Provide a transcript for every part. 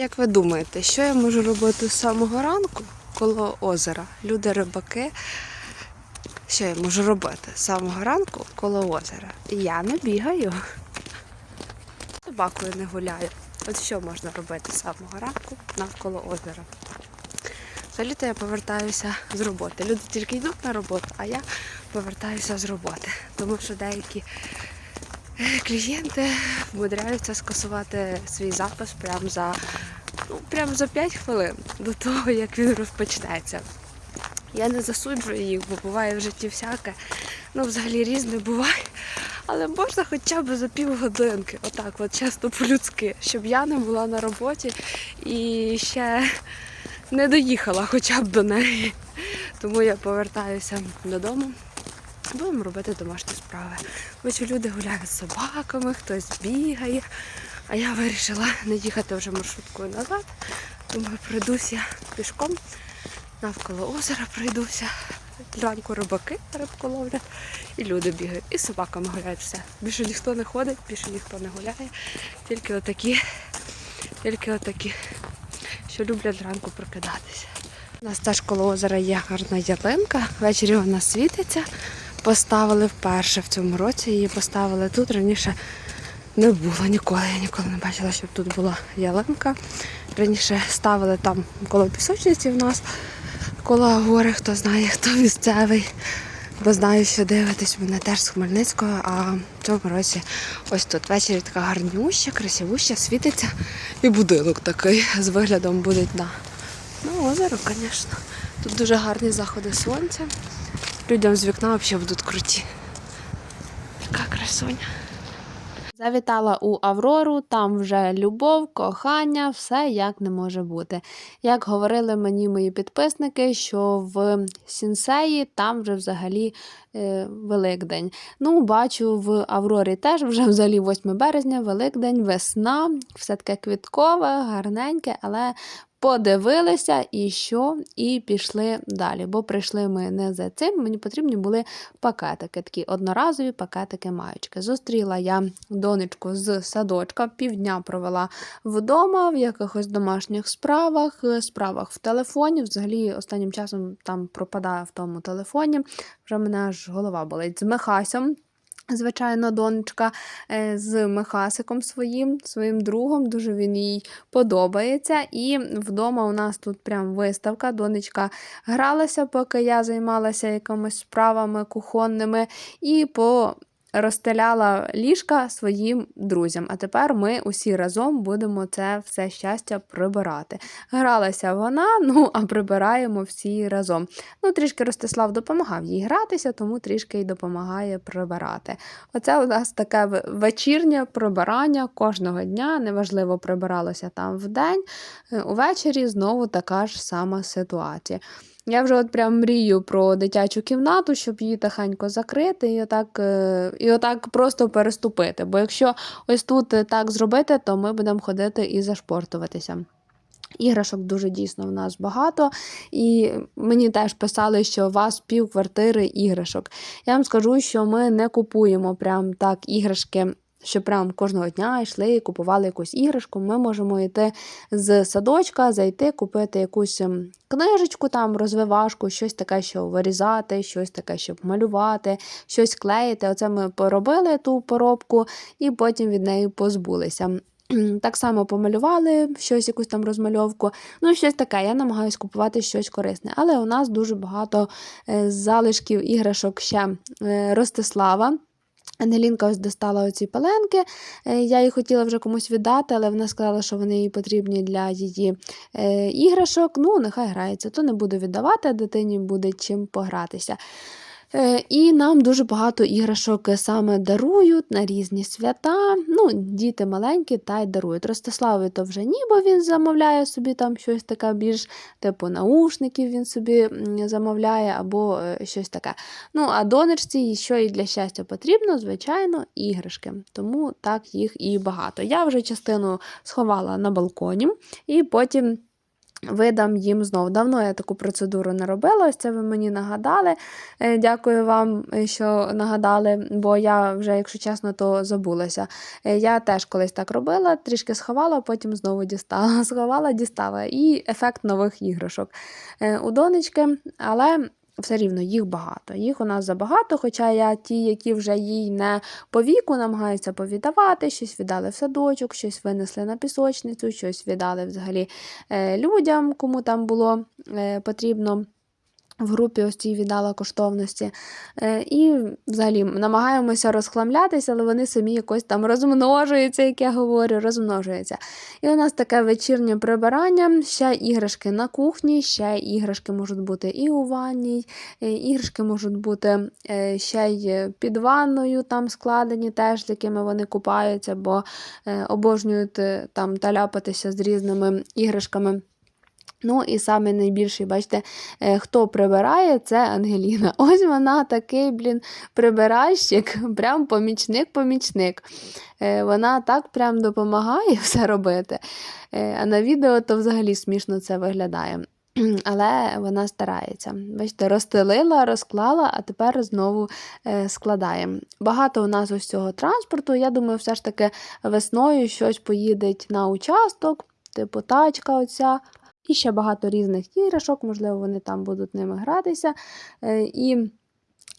Як ви думаєте, що я можу робити з самого ранку коло озера? Люди рибаки. Що я можу робити з самого ранку коло озера? Я не бігаю. Собакою не гуляю. От що можна робити з самого ранку навколо озера? Взагалі-то я повертаюся з роботи. Люди тільки йдуть на роботу, а я повертаюся з роботи. Тому що деякі клієнти вмудряються скасувати свій запис прямо за, ну, прямо за 5 хвилин до того, як він розпочнеться. Я не засуджую їх, бо буває в житті всяке. Ну, взагалі різне буває. Але можна хоча б за півгодинки, отак, от чесно по-людськи, щоб я не була на роботі і ще не доїхала хоча б до неї. Тому я повертаюся додому. Будемо робити домашні справи. Бачу, люди гуляють з собаками, хтось бігає. А я вирішила не їхати вже маршруткою назад. Думаю, пройдуся пішком навколо озера пройдуся. Зранку рибаки рибку ловлять, і люди бігають, і собаками гуляють все. Більше ніхто не ходить, більше ніхто не гуляє. Тільки отакі, тільки отакі, що люблять зранку прокидатися. У нас теж коло озера є гарна ялинка. Ввечері вона світиться. Поставили вперше в цьому році. Її поставили тут. Раніше не було ніколи. Я ніколи не бачила, щоб тут була ялинка. Раніше ставили там коло пісочниці в нас, коло гори, хто знає, хто місцевий. Бо знаю, що дивитесь мене теж з Хмельницького, а в цьому році ось тут ввечері така гарнюща, красивуща, світиться. І будинок такий з виглядом буде на, на озеро, звісно. Тут дуже гарні заходи сонця. Людям з вікна взагалі будуть круті. Така красуня. Завітала у Аврору, там вже любов, кохання, все як не може бути. Як говорили мені мої підписники, що в Сінсеї там вже взагалі е, Великдень. Ну, бачу, в Аврорі теж вже взагалі 8 березня, Великдень, весна, все таке квіткове, гарненьке, але подивилися і що, і пішли далі. Бо прийшли ми не за цим, мені потрібні були пакетики, такі одноразові пакетики маючки. Зустріла я донечку з садочка, півдня провела вдома в якихось домашніх справах, е, справах в телефоні. Взагалі, останнім часом там пропадає в тому телефоні. Вже мене аж голова болить з Михасем. Звичайно, донечка е, з Михасиком своїм, своїм другом, дуже він їй подобається. І вдома у нас тут прям виставка. Донечка гралася, поки я займалася якимись справами кухонними, і по розстеляла ліжка своїм друзям. А тепер ми усі разом будемо це все щастя прибирати. Гралася вона, ну а прибираємо всі разом. Ну, трішки Ростислав допомагав їй гратися, тому трішки й допомагає прибирати. Оце у нас таке вечірнє прибирання кожного дня. Неважливо, прибиралося там вдень. Е, Увечері знову така ж сама ситуація. Я вже от прям мрію про дитячу кімнату, щоб її тихенько закрити і отак, е, і отак просто переступити. Бо якщо ось тут е, так зробити, то ми будемо ходити і зашпортуватися. Іграшок дуже дійсно в нас багато, і мені теж писали, що у вас пів квартири іграшок. Я вам скажу, що ми не купуємо прям так іграшки, що прям кожного дня йшли і купували якусь іграшку. Ми можемо йти з садочка, зайти, купити якусь ем, книжечку, там, розвивашку, щось таке, що вирізати, щось таке, щоб малювати, щось клеїти. Оце ми поробили ту поробку і потім від неї позбулися. Так само помалювали щось, якусь там розмальовку. Ну, щось таке. Я намагаюся купувати щось корисне. Але у нас дуже багато е, залишків іграшок ще е, Ростислава. Ангелінка ось достала оці пеленки. Е, Я її хотіла вже комусь віддати, але вона сказала, що вони їй потрібні для її е, іграшок. Ну, нехай грається. То не буду віддавати, а дитині буде чим погратися. Е, І нам дуже багато іграшок саме дарують на різні свята. Ну, діти маленькі та й дарують. Ростиславові то вже ні, бо він замовляє собі там щось таке більш типу наушників він собі замовляє або е, щось таке. Ну, а донечці, що і для щастя потрібно, звичайно, іграшки. Тому так їх і багато. Я вже частину сховала на балконі, і потім. Видам їм знов. Давно я таку процедуру не робила. Ось це ви мені нагадали. Е, Дякую вам, е, що нагадали, бо я вже, якщо чесно, то забулася. Е, Я теж колись так робила, трішки сховала, потім знову дістала. Сховала, дістала. І ефект нових іграшок у донечки, але. Все рівно їх багато. Їх у нас забагато, хоча я ті, які вже їй не по віку намагаються повіддавати, щось віддали в садочок, щось винесли на пісочницю, щось віддали взагалі е, людям, кому там було е, потрібно. В групі ось цій віддала коштовності. Е, і взагалі намагаємося розхламлятися, але вони самі якось там розмножуються, як я говорю, розмножуються. І у нас таке вечірнє прибирання, ще іграшки на кухні, ще іграшки можуть бути і у ванній, е, іграшки можуть бути е, ще й під ванною там складені, теж з якими вони купаються, бо обожнюють там таляпатися з різними іграшками. Ну і саме найбільший, бачите, е, хто прибирає, це Ангеліна. Ось вона такий, блін, прибиральщик, прям помічник-помічник. Е, Вона так прям допомагає все робити. Е, А на відео то взагалі смішно це виглядає. Але вона старається. Бачите, розстелила, розклала, а тепер знову складає. Багато у нас ось цього транспорту. Я думаю, все ж таки весною щось поїде на участок, типу тачка оця. І ще багато різних іграшок, можливо, вони там будуть ними гратися. Е, І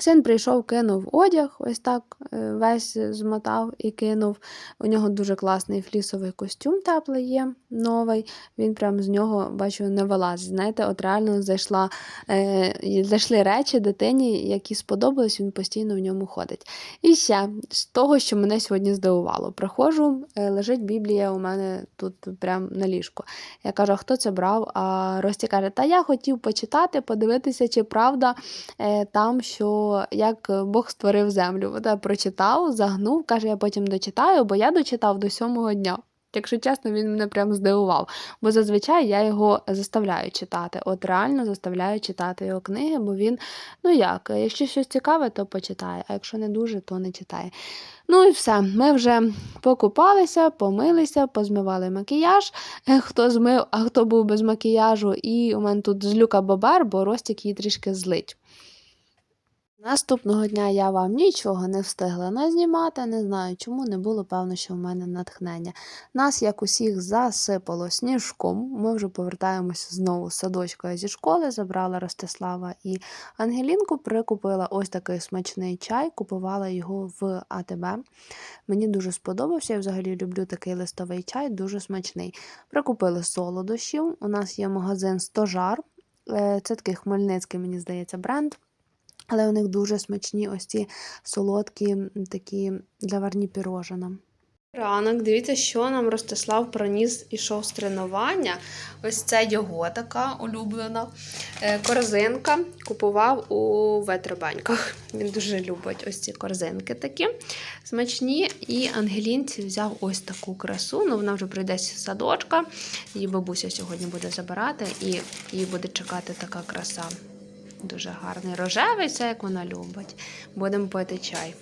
син прийшов, кинув одяг, ось так е, весь змотав і кинув. У нього дуже класний флісовий костюм теплий є, новий. Він прям з нього, бачу, не вилазить. Знаєте, от реально зайшла, е, зайшли речі дитині, які сподобались, він постійно в ньому ходить. І ще з того, що мене сьогодні здивувало. Приходжу, е, лежить Біблія у мене тут прям на ліжку. Я кажу, а хто це брав? А Рості каже, та я хотів почитати, подивитися, чи правда е, там, що як Бог створив землю. От я прочитав, загнув, каже, я потім дочитаю, бо я дочитав до сьомого дня. Якщо чесно, він мене прям здивував. Бо зазвичай я його заставляю читати. От реально заставляю читати його книги, бо він, ну як, якщо щось цікаве, то почитає, а якщо не дуже, то не читає. Ну і все. Ми вже покупалися, помилися, позмивали макіяж. Хто змив, а хто був без макіяжу. І у мене тут злюка бобер, бо Ростік її трішки злить. Наступного дня я вам нічого не встигла назнімати, не знаю чому, не було певно, що в мене натхнення. Нас, як усіх, засипало сніжком. Ми вже повертаємося знову з садочка зі школи, забрала Ростислава і Ангелінку, прикупила ось такий смачний чай, купувала його в АТБ. Мені дуже сподобався, я взагалі люблю такий листовий чай, дуже смачний. Прикупили солодощів. У нас є магазин Стожар. Е, Це такий хмельницький, мені здається, бренд. Але у них дуже смачні ось ці солодкі такі заварні пірожина. Ранок, дивіться, що нам Ростислав проніс ішов з тренування. Ось це його така улюблена е, корзинка. Купував у ветребаньках. Він дуже любить ось ці корзинки такі смачні. І Ангелінці взяв ось таку красу. Ну, вона вже прийде з садочка. Її бабуся сьогодні буде забирати, і її буде чекати така краса. Дуже гарний рожевий, це як вона любить. Будемо пити чай.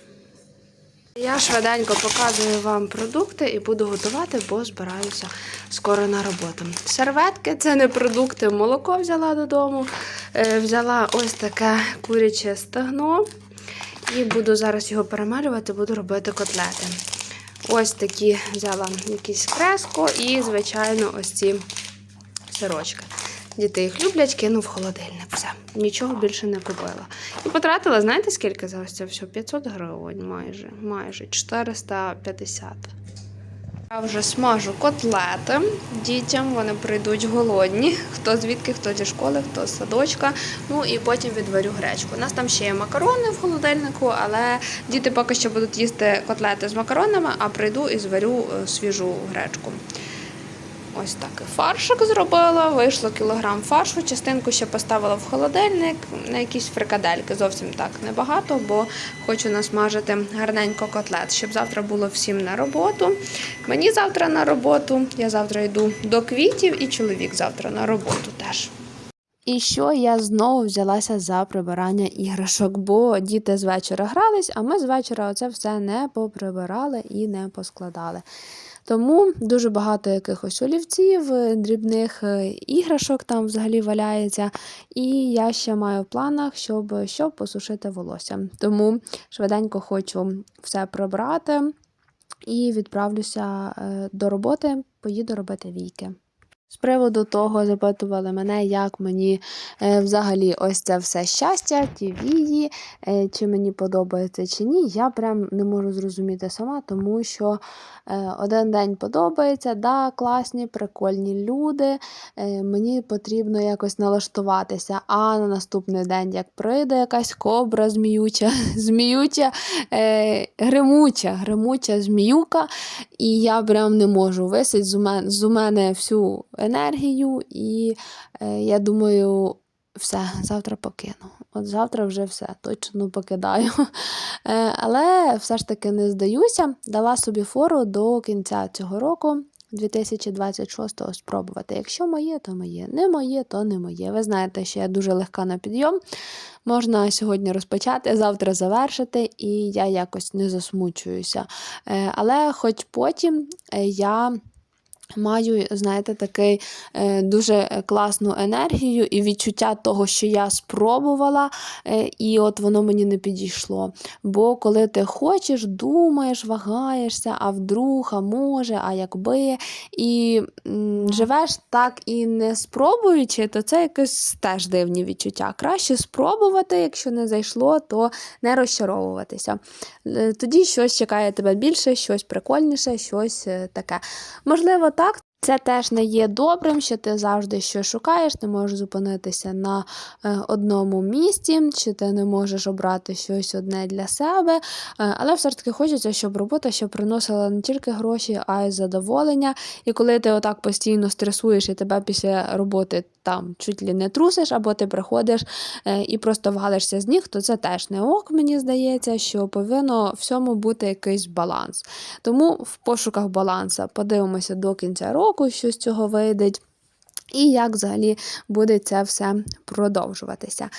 Я швиденько показую вам продукти і буду готувати, бо збираюся скоро на роботу. Серветки це не продукти, молоко взяла додому. Е, Взяла ось таке куряче стегно. І буду зараз його перемалювати, буду робити котлети. Ось такі взяла якісь креско і, звичайно, ось ці сирочки. Діти їх люблять, кинув в холодильник. Все. Нічого більше не купила. І потратила, знаєте, скільки за ось це все? 500 гривень майже. Майже 450. Я вже смажу котлети дітям, вони прийдуть голодні. Хто звідки, хто зі школи, хто з садочка. Ну і потім відварю гречку. У нас там ще є макарони в холодильнику, але діти поки що будуть їсти котлети з макаронами, а прийду і зварю е, свіжу гречку. Ось так і фаршик зробила. Вийшло кілограм фаршу. Частинку ще поставила в холодильник на якісь фрикадельки. Зовсім так небагато, бо хочу насмажити гарненько котлет, щоб завтра було всім на роботу. Мені завтра на роботу. Я завтра йду до квітів, і чоловік завтра на роботу теж. І що я знову взялася за прибирання іграшок, бо діти з вечора грались, а ми з вечора оце все не поприбирали і не поскладали. Тому дуже багато якихось олівців, е, дрібних е, іграшок там взагалі валяється. І я ще маю в планах, щоб, щоб посушити волосся. Тому швиденько хочу все прибрати і відправлюся е, до роботи, поїду робити війки. З приводу того запитували мене, як мені е, взагалі ось це все щастя, ті вії, е, чи мені подобається чи ні. Я прям не можу зрозуміти сама, тому що е, один день подобається, да, класні, прикольні люди. Е, мені потрібно якось налаштуватися. А на наступний день, як прийде якась кобра зміюча, зміюча, е, гримуча, гримуча зміюка, і я прям не можу висить з мене всю енергію, і е, я думаю, все, завтра покину. От завтра вже все, точно покидаю. Е, але все ж таки не здаюся. Дала собі фору до кінця цього року. 2026-го спробувати. Якщо моє, то моє. Не моє, то не моє. Ви знаєте, що я дуже легка на підйом. Можна сьогодні розпочати, завтра завершити, і я якось не засмучуюся. Е, Але хоч потім я. Маю, знаєте, такий е, дуже класну енергію і відчуття того, що я спробувала, е, і от воно мені не підійшло. Бо коли ти хочеш, думаєш, вагаєшся, а вдруг, а може, а якби, і м, живеш так і не спробуючи, то це якось теж дивні відчуття. Краще спробувати, якщо не зайшло, то не розчаровуватися. Е, Тоді щось чекає тебе більше, щось прикольніше, щось таке. Можливо, так. Це теж не є добрим, що ти завжди щось шукаєш, ти можеш зупинитися на е, одному місці, чи ти не можеш обрати щось одне для себе. Е, але все ж таки хочеться, щоб робота ще приносила не тільки гроші, а й задоволення. І коли ти отак постійно стресуєш і тебе після роботи там чуть ли не трусиш, або ти приходиш е, і просто валишся з ніг, то це теж не ок, мені здається, що повинно всьому бути якийсь баланс. Тому в пошуках балансу подивимося до кінця року, що з цього вийде. І як взагалі буде це все продовжуватися.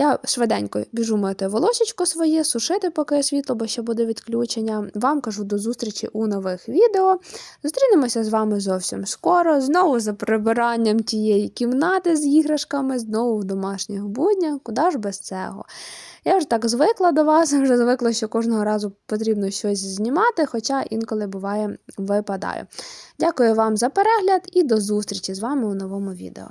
Я швиденько біжу мити волосечко своє, сушити, поки світло, бо ще буде відключення. Вам кажу до зустрічі у нових відео. Зустрінемося з вами зовсім скоро. Знову за прибиранням тієї кімнати з іграшками, знову в домашніх буднях. Куди ж без цього? Я вже так звикла до вас, вже звикла, що кожного разу потрібно щось знімати, хоча інколи буває випадає. Дякую вам за перегляд і до зустрічі з вами у новому відео.